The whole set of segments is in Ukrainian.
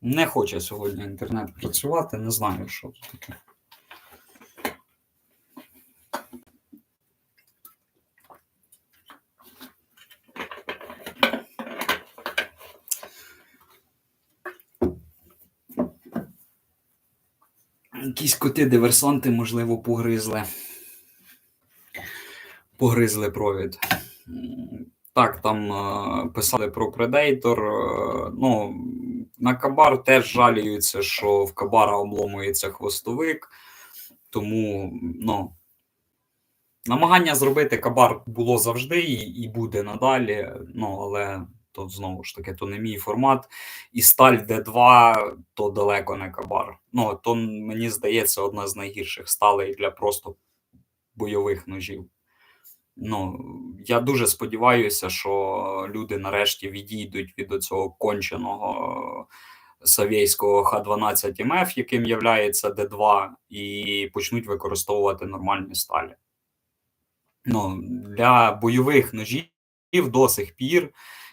Не хоче сьогодні інтернет працювати, не знаю, що тут таке. Якісь коти-диверсанти, можливо, погризли. Погризли провід. Так, там е, писали про Predator. е, Ну, на Кабар теж жаліються, що в Кабара обломується хвостовик. Тому, ну, намагання зробити Кабар було завжди і, і буде надалі. Ну, але то знову ж таки, то не мій формат. І сталь D2 то далеко не Кабар. Ну, то мені здається, одна з найгірших сталей для просто бойових ножів. Ну, я дуже сподіваюся, що люди нарешті відійдуть від цього конченого савєйського Х-12 МФ, яким є Д2, і почнуть використовувати нормальні сталі. Ну, для бойових ножів до сих пір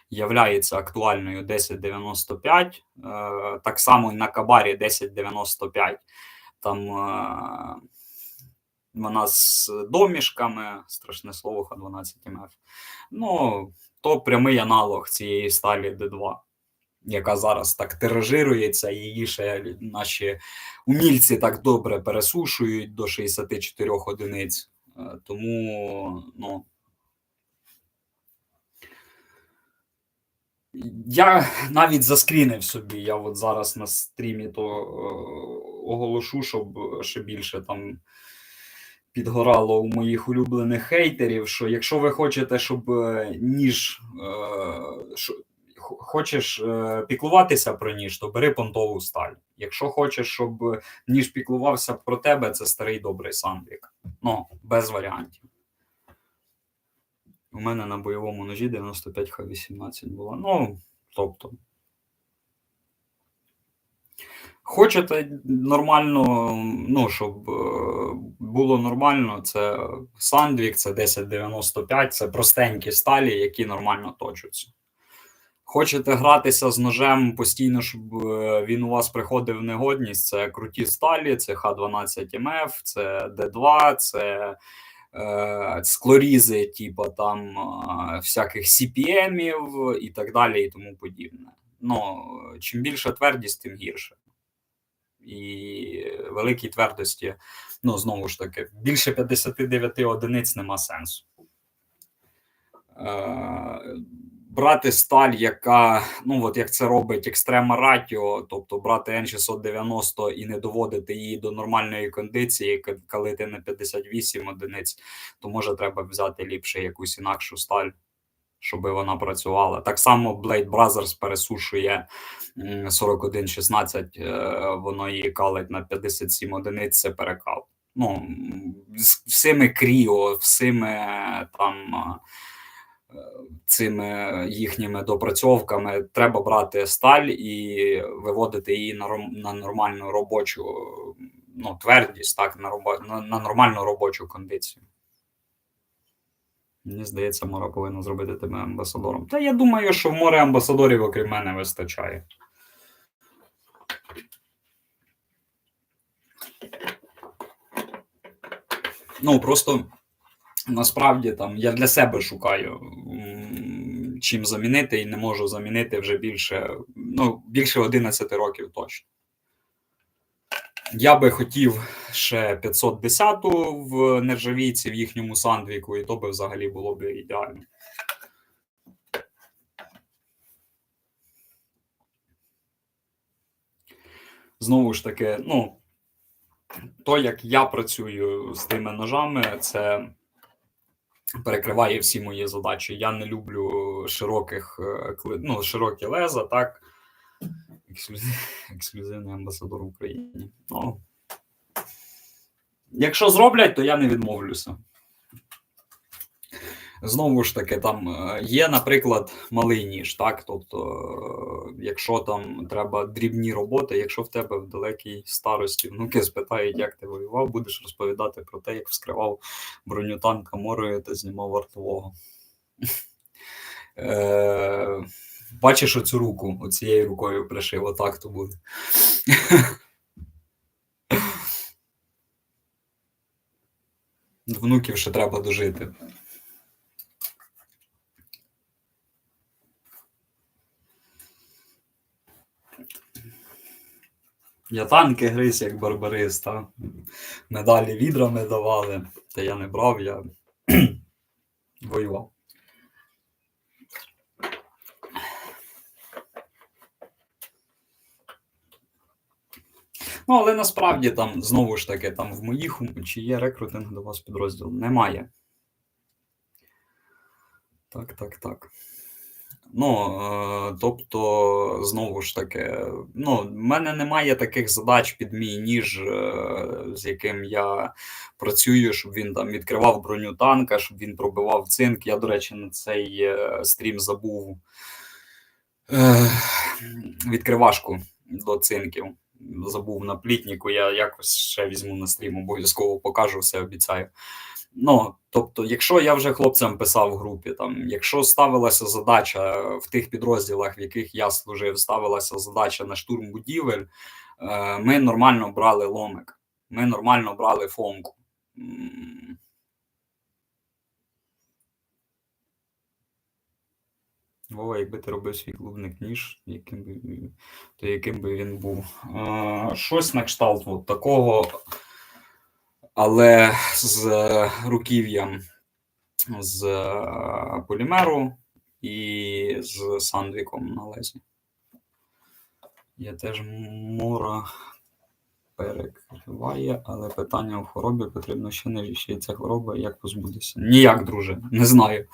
являється актуальною 1095, е, так само і на Кабарі 1095. Там е, вона з домішками, страшне слово Х12 МФ. Ну, то прямий аналог цієї сталі Д2, яка зараз так тиражирується, її ще наші умільці так добре пересушують до 64 одиниць. Е, Тому, ну. Я навіть заскрінив собі. Я от зараз на стрімі то е, оголошу, щоб ще більше там підгорало у моїх улюблених хейтерів. Що якщо ви хочете, щоб е, ніж е, що, хочеш е, піклуватися про ніж, то бери понтову сталь. Якщо хочеш, щоб ніж піклувався про тебе, це старий добрий Сандвік. Ну, без варіантів. У мене на бойовому ножі 95 Х18 було. Ну, тобто. Хочете нормально, ну, щоб е, було нормально, це Сандвік, це 1095, це простенькі сталі, які нормально точаться. Хочете гратися з ножем постійно, щоб е, він у вас приходив в негодність, це круті сталі, це Х12 МФ, це Д2, це е, склорізи, типу там е, всяких CPM-ів і так далі, і тому подібне. Ну, чим більша твердість, тим гірше. І великій твердості, ну, знову ж таки, більше 59 одиниць нема сенсу. Е, брати сталь, яка, ну от як це робить Extrema Ratio, тобто брати N690 і не доводити її до нормальної кондиції, коли ти на 58 одиниць, то може треба взяти ліпше якусь інакшу сталь, щоб вона працювала. Так само Blade Brothers пересушує м, 4116, е, воно її калить на 57 одиниць, це перекал. Ну, з всіми кріо, всіми там. е, цими їхніми допрацьовками треба брати сталь і виводити її на, на нормальну робочу ну, твердість, так, на, на, на нормальну робочу кондицію. Мені здається, Мора повинна зробити тебе амбасадором. Та я думаю, що в море амбасадорів, окрім мене, вистачає. Ну, просто насправді там я для себе шукаю, чим замінити, і не можу замінити вже більше, ну, більше 11 років точно. Я би хотів ще 510 в нержавійці в їхньому сандвіку, і то би взагалі було б ідеально. Знову ж таки, ну, то, як я працюю з тими ножами, це перекриває всі мої задачі. Я не люблю широких, е, ну, широкі леза, так. Ексклюзив, ексклюзивний амбасадор в Україні. Ну, якщо зроблять, то я не відмовлюся. Знову ж таки, там е, є, наприклад, малий ніж, так? Тобто, е, якщо там треба дрібні роботи, якщо в тебе в далекій старості внуки спитають, як ти воював, будеш розповідати про те, як вскривав броню танка морою та знімав вартового. Бачиш оцю руку, оцією рукою пришив, отак то буде. Внуків ще треба дожити. Я танки гриз, як барбарис, та? медалі відрами давали, та я не брав, я воював. Ну, але насправді там знову ж таки, там в моїх чи є рекрутинг до вас підрозділ? Немає. Так, так, так. Ну, е, тобто, знову ж таки, ну, в мене немає таких задач під мій ніж, е, з яким я працюю, щоб він там відкривав броню танка, щоб він пробивав цинк. Я, до речі, на цей е, стрім забув відкривашку до цинків. Забув на плітніку, я якось ще візьму на стрім, обов'язково покажу все, обіцяю. Ну, тобто, якщо я вже хлопцям писав в групі, там, якщо ставилася задача в тих підрозділах, в яких я служив, ставилася задача на штурм будівель, е, ми нормально брали ломик, ми нормально брали фомку. Вова, якби ти робив свій клубник ніж, яким би, то яким би він був. Е, щось на кшталт от такого, але з руків'ям з е, полімеру і з сандвіком на лезі. Я теж мора перекриває, але питання у хворобі потрібно ще не ще ця хвороба, як позбутися. Ніяк, друже, не знаю.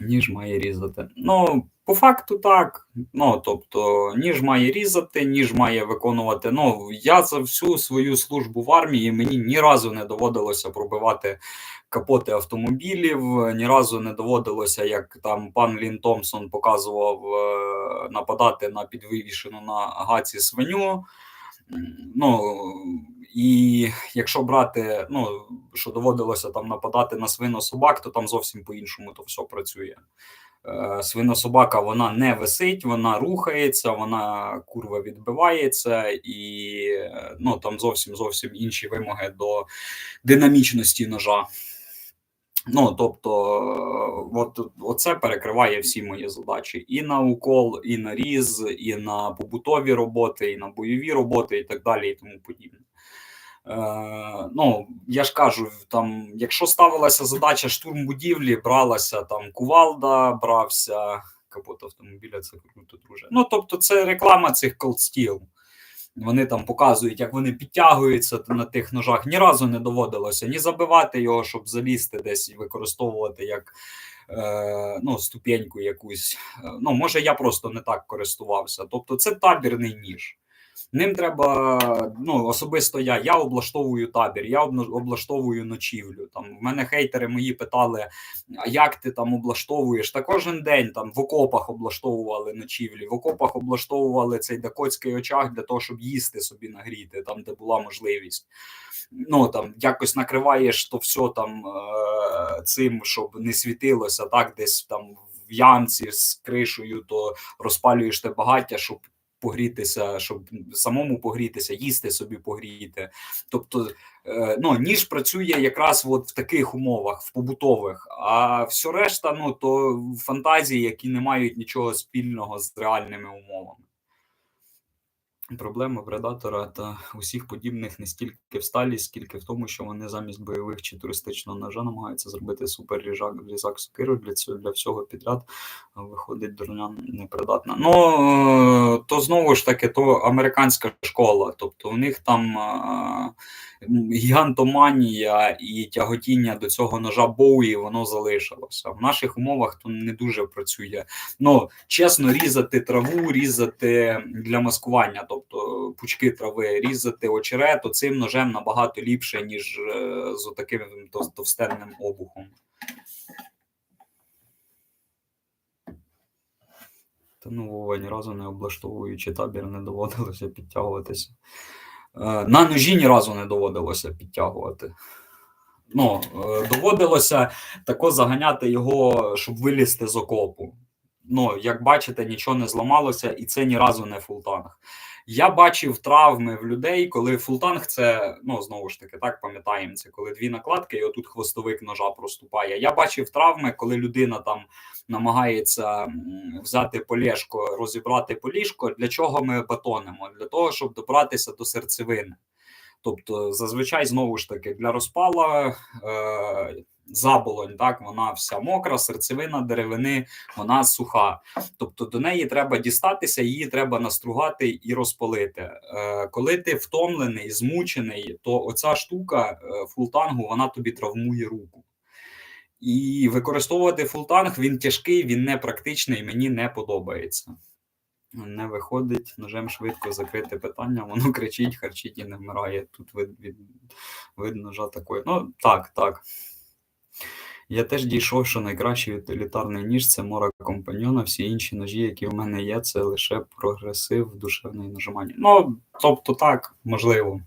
Ніж має різати. Ну, по факту так. Ну, тобто, ніж має різати, ніж має виконувати. Ну, я за всю свою службу в армії мені ні разу не доводилося пробивати капоти автомобілів, ні разу не доводилося, як там пан Лін Томпсон показував е, нападати на підвивішену на гаці свиню. Ну і якщо брати, ну що доводилося там нападати на свинособак, то там зовсім по-іншому то все працює. Е, Свинособака вона не висить, вона рухається, вона курва відбивається, і е, ну там зовсім зовсім інші вимоги до динамічності ножа. Ну, тобто, от оце перекриває всі мої задачі: і на укол, і на різ, і на побутові роботи, і на бойові роботи, і так далі, і тому подібне. Е, ну, я ж кажу, там, якщо ставилася задача штурм будівлі, бралася там кувалда, брався капот автомобіля, це круто, друже. Ну, тобто, це реклама цих колдстіл. Вони там показують, як вони підтягуються на тих ножах. Ні разу не доводилося ні забивати його, щоб залізти десь і використовувати як е, ну, ступеньку якусь. Е, Ну, може, я просто не так користувався. Тобто, це табірний ніж. Ним треба, ну особисто я. Я облаштовую табір, я облаштовую ночівлю. Там в мене хейтери мої питали: як ти там облаштовуєш? Та кожен день там в окопах облаштовували ночівлі, в окопах облаштовували цей дакотський очаг для того, щоб їсти собі нагріти, там де була можливість. Ну там якось накриваєш то все там е- цим, щоб не світилося, так десь там в ямці з кришею, то розпалюєш те багаття, щоб погрітися, щоб самому погрітися, їсти собі погріти. Тобто, е, ну ніж працює якраз от в таких умовах, в побутових, а все решта, ну то фантазії, які не мають нічого спільного з реальними умовами. Проблема предатора та усіх подібних не стільки в сталі, скільки в тому, що вони замість бойових чи туристичного ножа намагаються зробити супер різак, різак сокиру для цього для всього підряд. Виходить, дурня непридатна. Ну то знову ж таки, то американська школа. Тобто у них там гігантоманія і тяготіння до цього ножа Боуї, воно залишилося. В наших умовах то не дуже працює. Ну, чесно, різати траву, різати для маскування, тобто пучки трави, різати очерет цим ножем набагато ліпше, ніж е, з таким товстенним обухом. Та ну ні разу не облаштовуючи табір, не доводилося підтягуватися. Е, На ножі ні разу не доводилося підтягувати. Ну, е, доводилося тако заганяти його, щоб вилізти з окопу. ну, як бачите, нічого не зламалося, і це ні разу не фултанг. Я бачив травми в людей, коли фултанг це ну знову ж таки так пам'ятаємо це, коли дві накладки, і отут хвостовик ножа проступає. Я бачив травми, коли людина там намагається взяти полєшко, розібрати поліжко. Для чого ми батонимо? Для того, щоб добратися до серцевини. Тобто, зазвичай знову ж таки для розпала. Е- заболонь, так вона вся мокра, серцевина деревини, вона суха. Тобто до неї треба дістатися, її треба настругати і розпалити. Е, Коли ти втомлений, змучений, то оця штука е, фултангу вона тобі травмує руку. І використовувати фултанг він тяжкий, він не практичний, мені не подобається. Не виходить ножем швидко закрити питання, воно кричить, харчить і не вмирає. Тут від, від, від ножа такої. Ну, так, так. Я теж дійшов, що найкращий утилітарний ніж це мора компаньйона. Всі інші ножі, які в мене є, це лише прогресив душевної нажимання. Ну, тобто, так, можливо.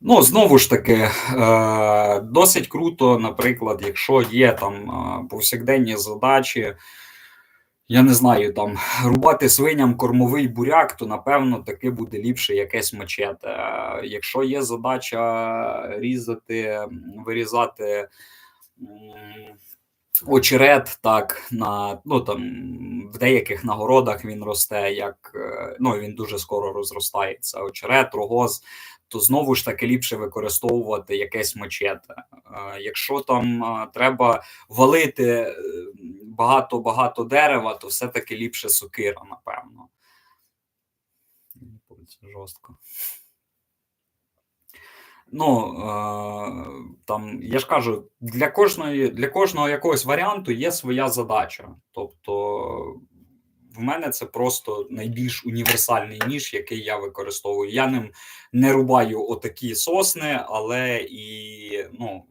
Ну, знову ж таки, е, досить круто, наприклад, якщо є там е, повсякденні задачі. Я не знаю, там рубати свиням кормовий буряк, то напевно таки буде ліпше якесь мачете. Якщо є задача різати, вирізати очерет, так на ну там в деяких нагородах він росте, як ну він дуже скоро розростається. Очерет, рогоз, то знову ж таки ліпше використовувати якесь мачете. Якщо там треба валити багато-багато дерева, то все-таки ліпше сокира, напевно. Жорстко. Ну, е, там, я ж кажу, для кожної, для кожного якогось варіанту є своя задача. Тобто, в мене це просто найбільш універсальний ніж, який я використовую. Я ним не рубаю отакі сосни, але і ну,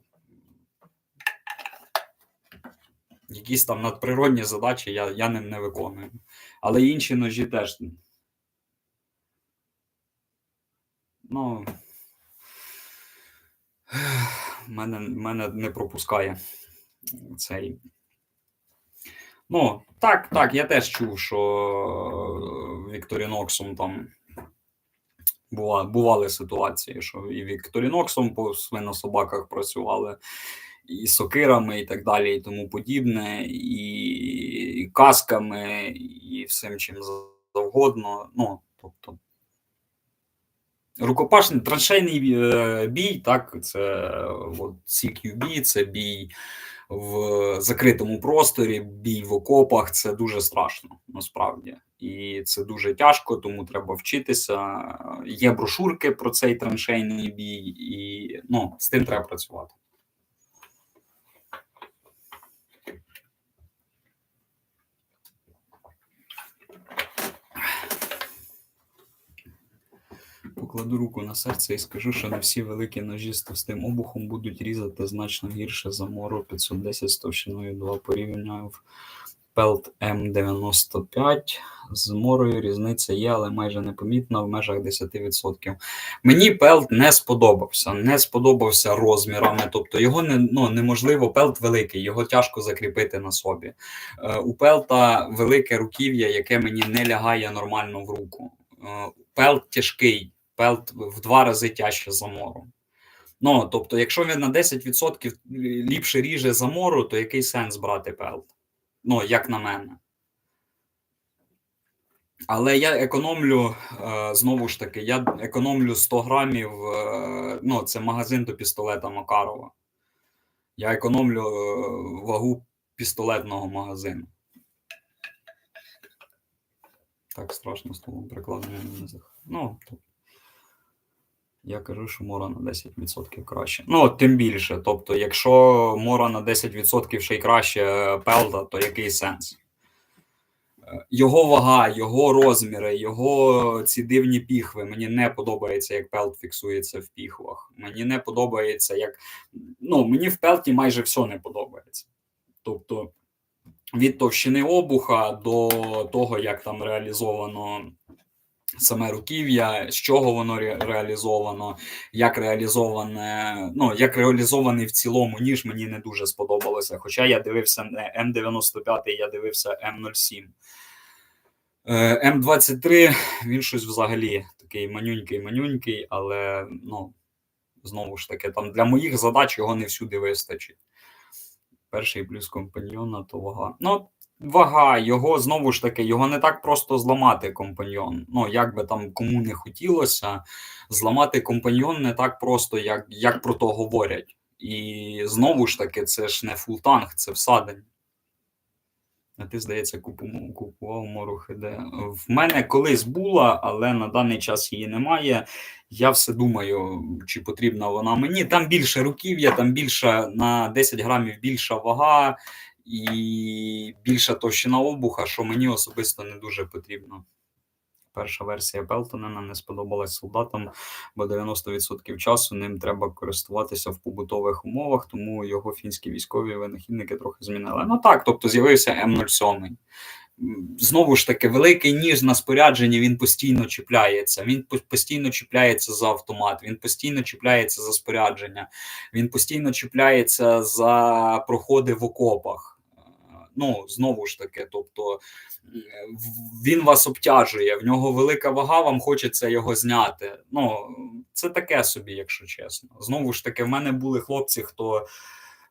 якісь там надприродні задачі я я ним не виконую. Але інші ножі теж. Ну, мене мене не пропускає цей. Ну, так, так, я теж чув, що Вікторіноксом там була, бували ситуації, що і Вікторіноксом по свинособаках працювали, і сокирами, і так далі, і тому подібне, і касками, і всім чим завгодно. Ну, тобто, рукопашний траншейний е, бій, так, це CQB, це бій в закритому просторі, бій в окопах це дуже страшно насправді. І це дуже тяжко, тому треба вчитися. Є брошурки про цей траншейний бій, і ну, з тим треба працювати. Покладу руку на серце і скажу, що не всі великі ножі з товстим обухом будуть різати значно гірше за мору 510 з товщиною 2 порівняв Пелт М95. З морою різниця є, але майже непомітна в межах 10%. Мені пелт не сподобався. Не сподобався розмірами. Тобто його не, ну, неможливо, пелт великий, його тяжко закріпити на собі. Е, у пелта велике руків'я, яке мені не лягає нормально в руку. Е, пелт тяжкий пелт в два рази тяжче за мору. Ну, тобто, якщо він на 10% ліпше ріже за мору, то який сенс брати пелт? Ну, як на мене. Але я економлю, е, знову ж таки, я економлю 100 грамів. Е, ну, це магазин до пістолета Макарова. Я економлю е, вагу пістолетного магазину. Так, страшно з словом прикладення. Ну. Я кажу, що мора на 10% краще. Ну, тим більше. Тобто, якщо мора на 10% ще й краще пелта, то який сенс? Е, його вага, його розміри, його ці дивні піхви. Мені не подобається, як пелт фіксується в піхвах. Мені не подобається, як. Ну, мені в пелті майже все не подобається. Тобто, від товщини обуха до того, як там реалізовано саме руків'я, з чого воно ре- реалізовано, як реалізоване, ну як реалізований в цілому ніж мені не дуже сподобалося. Хоча я дивився не М95, я дивився М07. Е, М23 він щось взагалі такий манюнький-манюнький, але ну, знову ж таки, там для моїх задач його не всюди вистачить. Перший плюс компаньйона то вага. Ну, вага, його знову ж таки, його не так просто зламати компаньйон. Ну, як би там кому не хотілося, зламати компаньйон не так просто, як, як про то говорять. І знову ж таки, це ж не фултанг, це всадень. А ти, здається, купу- купував мору ХД. В мене колись була, але на даний час її немає. Я все думаю, чи потрібна вона мені. Там більше руків'я, там більша на 10 грамів більша вага і більша товщина обуха, що мені особисто не дуже потрібно. Перша версія Пелтонена не сподобалась солдатам, бо 90% часу ним треба користуватися в побутових умовах, тому його фінські військові винахідники трохи змінили. Ну так, тобто з'явився М07. Знову ж таки, великий ніж на спорядженні він постійно чіпляється. Він постійно чіпляється за автомат, він постійно чіпляється за спорядження, він постійно чіпляється за проходи в окопах. Ну, знову ж таки, тобто він вас обтяжує, в нього велика вага, вам хочеться його зняти. Ну, це таке собі, якщо чесно. Знову ж таки, в мене були хлопці, хто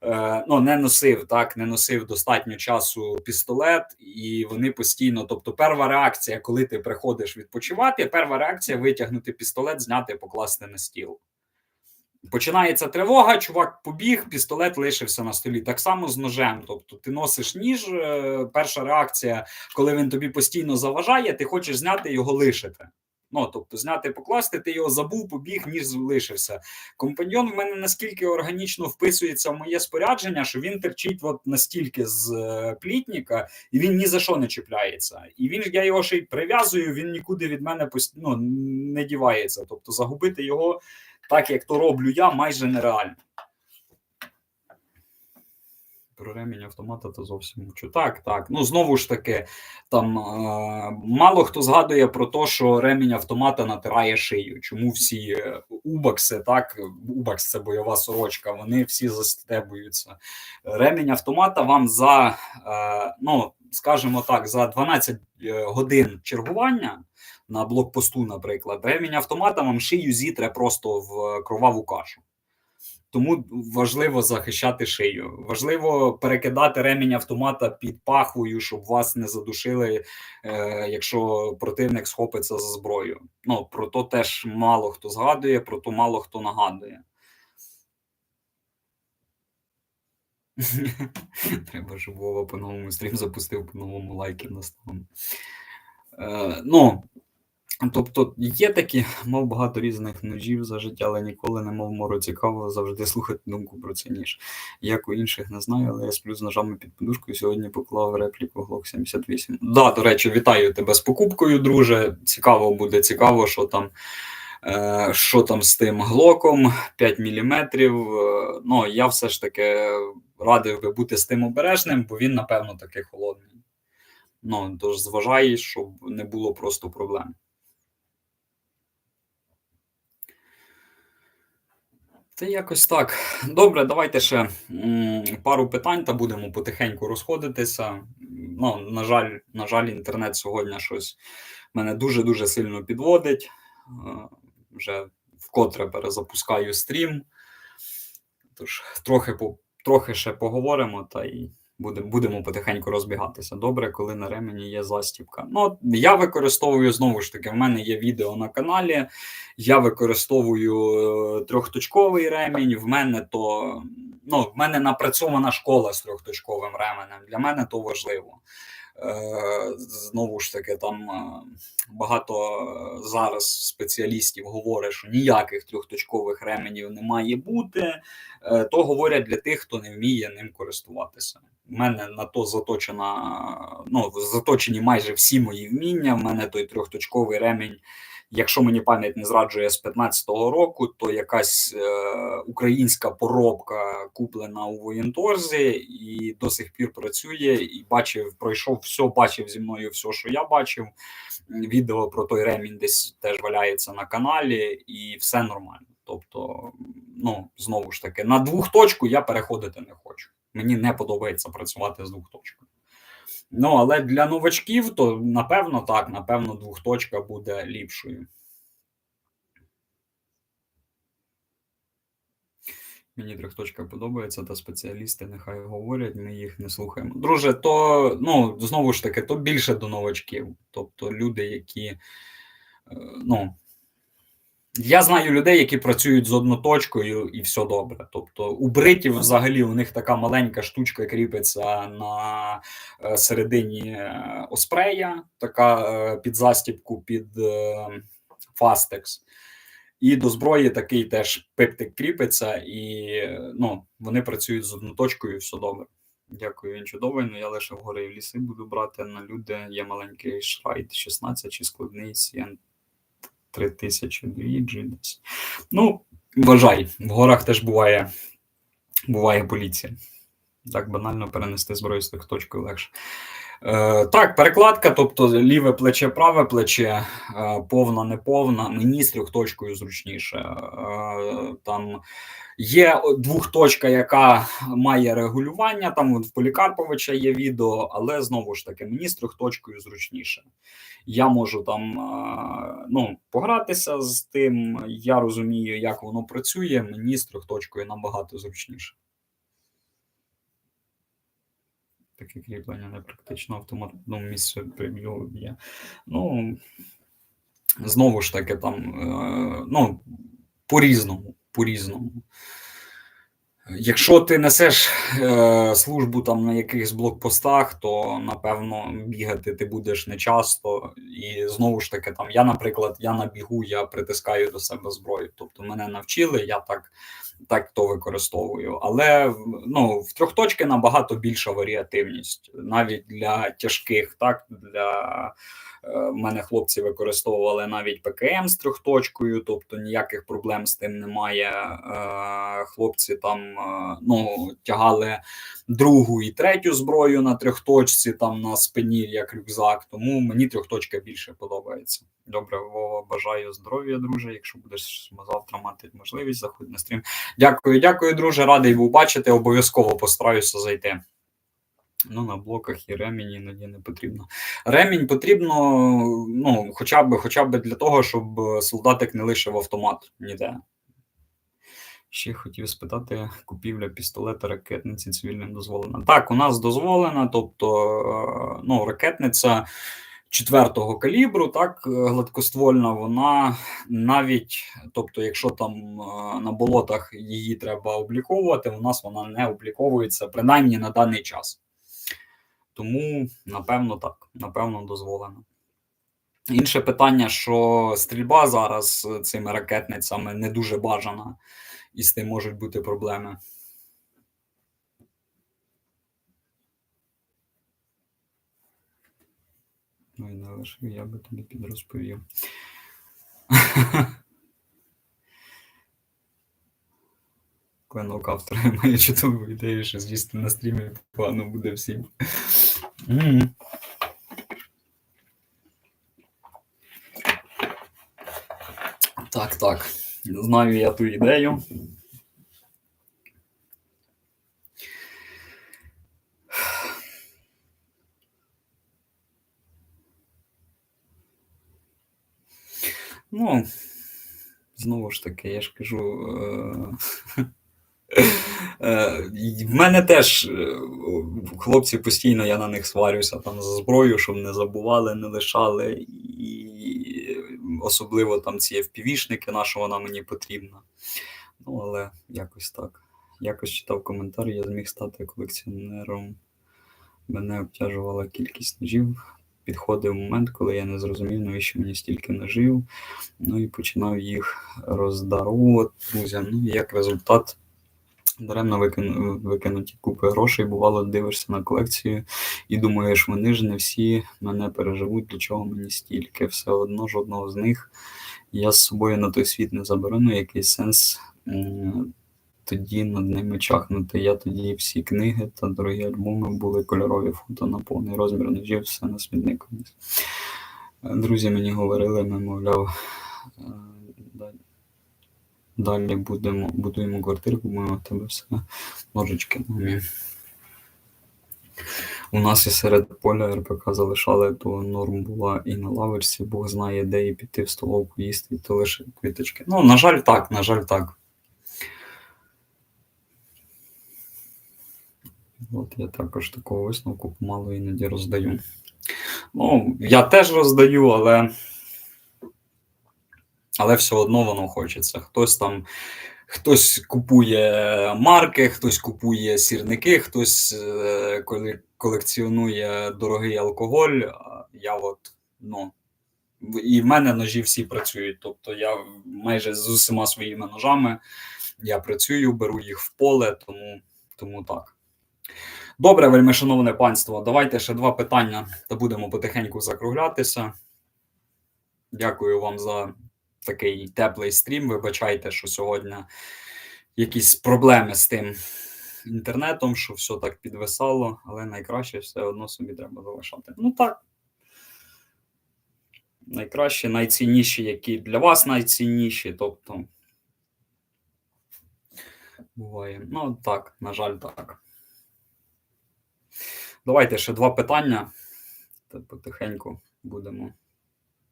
е, ну, не носив так, не носив достатньо часу пістолет, і вони постійно. Тобто, перша реакція, коли ти приходиш відпочивати, перша реакція витягнути пістолет, зняти, покласти на стіл. Починається тривога, чувак побіг, пістолет лишився на столі. Так само з ножем. Тобто, ти носиш ніж. е, Перша реакція, коли він тобі постійно заважає, ти хочеш зняти його лишити. Ну, тобто, зняти, покласти, ти його забув, побіг, ніж залишився. Компаньйон в мене наскільки органічно вписується в моє спорядження, що він терчить от настільки з е, плітніка, і він ні за що не чіпляється. І він я його ще й прив'язую, він нікуди від мене ну, не дівається. Тобто, загубити його так як то роблю я, майже нереально. Про ремінь автомата то зовсім мовчу. Так, так. Ну знову ж таки, там е- мало хто згадує про те, що ремінь автомата натирає шию. Чому всі е, убакси, так, убакс це бойова сорочка, вони всі застебуються. Ремінь автомата вам за, е- ну, скажімо так, за 12 е, годин чергування на блокпосту, наприклад, ремінь автомата вам шию зітре просто в кроваву кашу. Тому важливо захищати шию. Важливо перекидати ремінь автомата під пахвою, щоб вас не задушили, е, якщо противник схопиться за зброю. Ну про то теж мало хто згадує, про то мало хто нагадує. Треба, щоб Вова по новому стрім запустив по новому лайки на. Е, ну, Тобто є такі, мав багато різних ножів за життя, але ніколи не мав мору цікаво завжди слухати думку про це ніж. Як у інших не знаю, але я сплю з ножами під подушкою. Сьогодні поклав репліку Glock 78. Да, до речі, вітаю тебе з покупкою, друже. Цікаво буде, цікаво, що там. е, Що там з тим глоком 5 мм. Ну, я все ж таки радив би бути з тим обережним, бо він, напевно, таки холодний. Ну, тож зважай, щоб не було просто проблем. Це якось так. Добре, давайте ще пару питань та будемо потихеньку розходитися. Ну, на жаль, на жаль, інтернет сьогодні щось мене дуже-дуже сильно підводить. Е, Вже вкотре перезапускаю стрім. Тож трохи, трохи ще поговоримо та й будемо, потихеньку розбігатися. Добре, коли на ремені є застібка. Ну, я використовую знову ж таки, в мене є відео на каналі. Я використовую е, трьохточковий ремінь. В мене то ну, в мене напрацьована школа з трьохточковим ременем. Для мене то важливо. Е, Знову ж таки, там е, багато е, зараз спеціалістів говорять, що ніяких трьохточкових ременів не має бути. То говорять для тих, хто не вміє ним користуватися. У мене на то заточена, ну, заточені майже всі мої вміння. В мене той трьохточковий ремінь якщо мені пам'ять не зраджує з 15-го року, то якась е, українська поробка куплена у воєнторзі і до сих пір працює. І бачив, пройшов все, бачив зі мною все, що я бачив. Відео про той ремінь десь теж валяється на каналі, і все нормально. Тобто, ну знову ж таки, на двохточку я переходити не хочу. Мені не подобається працювати з двохточкою. Ну, але для новачків, то напевно так, напевно, двохточка буде ліпшою. Мені трьохточка подобається, та спеціалісти нехай говорять, ми їх не слухаємо. Друже, то ну знову ж таки, то більше до новачків. Тобто люди, які е, ну. Я знаю людей, які працюють з одноточкою, і все добре. Тобто, у бритів взагалі у них така маленька штучка кріпиться на е, середині е, оспрея, така е, під застібку під фастекс. І до зброї такий теж пиптик кріпиться, і ну, вони працюють з одноточкою, все добре. Дякую, він чудовий. Ну я лише в гори і в ліси буду брати на люди. Є маленький шрайт 16 чи складний CN 3000 двіджі десь. Ну, вважай, в горах теж буває буває поліція. Так банально перенести зброю з тих точкою легше. Е, Так, перекладка, тобто ліве плече, праве плече, е, повна, неповна, мені з трьохточкою зручніше. Е, там Є двохточка, яка має регулювання. Там в Полікарповича є відео, але знову ж таки, мені з трьохточкою зручніше. Я можу там ну, погратися з тим. Я розумію, як воно працює. Мені з трьохточкою набагато зручніше. Таке кріплення не практично автомат в одному місці приб'ю є. Ну, знову ж таки, там, е, ну, по-різному по-різному. Якщо ти несеш е, службу там на якихось блокпостах, то напевно бігати ти будеш не часто. І знову ж таки, там я, наприклад, я на бігу, я притискаю до себе зброю. Тобто мене навчили, я так так то використовую. Але ну, в трьохточки набагато більша варіативність, навіть для тяжких, так для е, мене хлопці використовували навіть ПКМ з трьохточкою, тобто ніяких проблем з тим немає. Е, хлопці там е, ну, тягали другу і третю зброю на трьохточці, там на спині, як рюкзак. Тому мені трьохточка більше подобається. Добре, Вова, бажаю здоров'я, друже. Якщо будеш завтра мати можливість, заходь на стрім. Дякую, дякую, друже. Радий був бачити. Обов'язково постараюся зайти. Ну, на блоках і ремінь іноді не потрібно. Ремінь потрібно, ну, хоча б хоча б для того, щоб солдатик не лишив автомат ніде. Ще хотів спитати: купівля пістолета, ракетниці цивільним дозволена. Так, у нас дозволена, тобто ну, ракетниця четвертого калібру, так, гладкоствольна, вона навіть, тобто, якщо там на болотах її треба обліковувати, у нас вона не обліковується, принаймні на даний час. Тому, напевно, так, напевно, дозволено. Інше питання, що стрільба зараз цими ракетницями не дуже бажана, і з тим можуть бути проблеми. Ну і не лише я би тобі підрозповів. Кленок автора має чудову ідею, що з'їсти на стрімі погано буде всім. Так, так. Знаю я ту ідею. Ну, знову ж таки, я ж кажу. Е Е, в мене теж е, хлопці постійно я на них сварюся там за зброю, щоб не забували, не лишали. Особливо там ці FPV-шники, на що вона мені потрібна. Ну, але якось так. Якось читав коментар, я зміг стати колекціонером. Мене обтяжувала кількість ножів. Підходив момент, коли я не зрозумів, навіщо мені стільки ножів. Ну і починав їх роздаровувати друзям. Ну, як результат Даремно викину, викинуті купи грошей, бувало, дивишся на колекцію і думаєш, вони ж не всі мене переживуть, для чого мені стільки. Все одно жодного з них я з собою на той світ не заберу, ну який сенс тоді над ними чахнути. Я тоді всі книги та дорогі альбоми були кольорові фото на повний розмір ножів, все на смітник. Друзі мені говорили, ми, мовляв, е, далі будемо, будуємо квартирку, будемо в тебе все ножички мамі. У нас і серед поля РПК залишали, то норм була і на лавочці, Бог знає, де і піти в столовку їсти, і то лише квіточки. Ну, на жаль, так, на жаль, так. От я також такого висновку помалу іноді роздаю. Ну, я теж роздаю, але. Але все одно воно хочеться. Хтось там, хтось купує марки, хтось купує сірники, хтось е, колекціонує дорогий алкоголь. Я от, ну, і в мене ножі всі працюють. Тобто я майже з усіма своїми ножами я працюю, беру їх в поле, тому, тому так. Добре, вельми шановне панство. Давайте ще два питання та будемо потихеньку закруглятися. Дякую вам за такий теплий стрім. Вибачайте, що сьогодні якісь проблеми з тим інтернетом, що все так підвисало, але найкраще все одно собі треба залишати. Ну так. Найкраще, найцінніші, які для вас найцінніші. Тобто. Буває. Ну, так, на жаль, так. Давайте ще два питання. Та потихеньку будемо.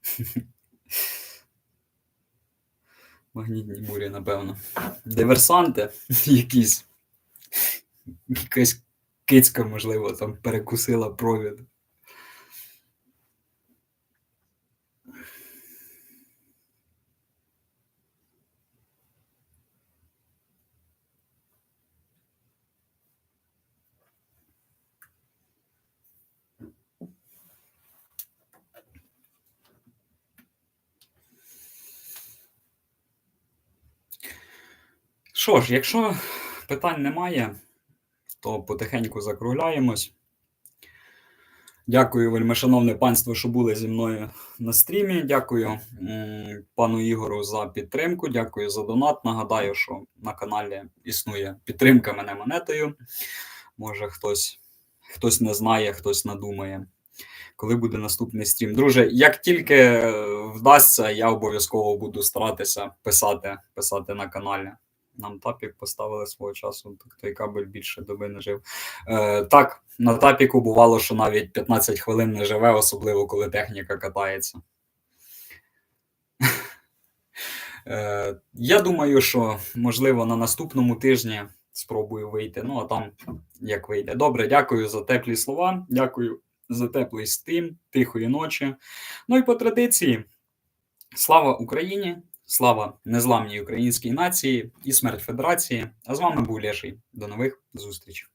Магнітні бурі, напевно. Диверсанти якісь. Якась кицька, можливо, там перекусила провід. Що ж, якщо питань немає, то потихеньку закругляємось. Дякую, вельмишановне панство, що були зі мною на стрімі. Дякую пану Ігору за підтримку. Дякую за донат. Нагадаю, що на каналі існує підтримка мене монетою. Може, хтось, хтось не знає, хтось надумає. Коли буде наступний стрім. Друже, як тільки е, вдасться, я обов'язково буду старатися писати, писати на каналі. Нам тапік поставили свого часу, так той кабель більше доби не жив. Е, так, на тапіку бувало, що навіть 15 хвилин не живе, особливо коли техніка катається. Е, я думаю, що можливо на наступному тижні спробую вийти. Ну, а там як вийде. Добре, дякую за теплі слова. Дякую за теплий стрім, тихої ночі. Ну і по традиції, слава Україні! Слава незламній українській нації і смерть Федерації. А з вами був Леший. До нових зустрічей.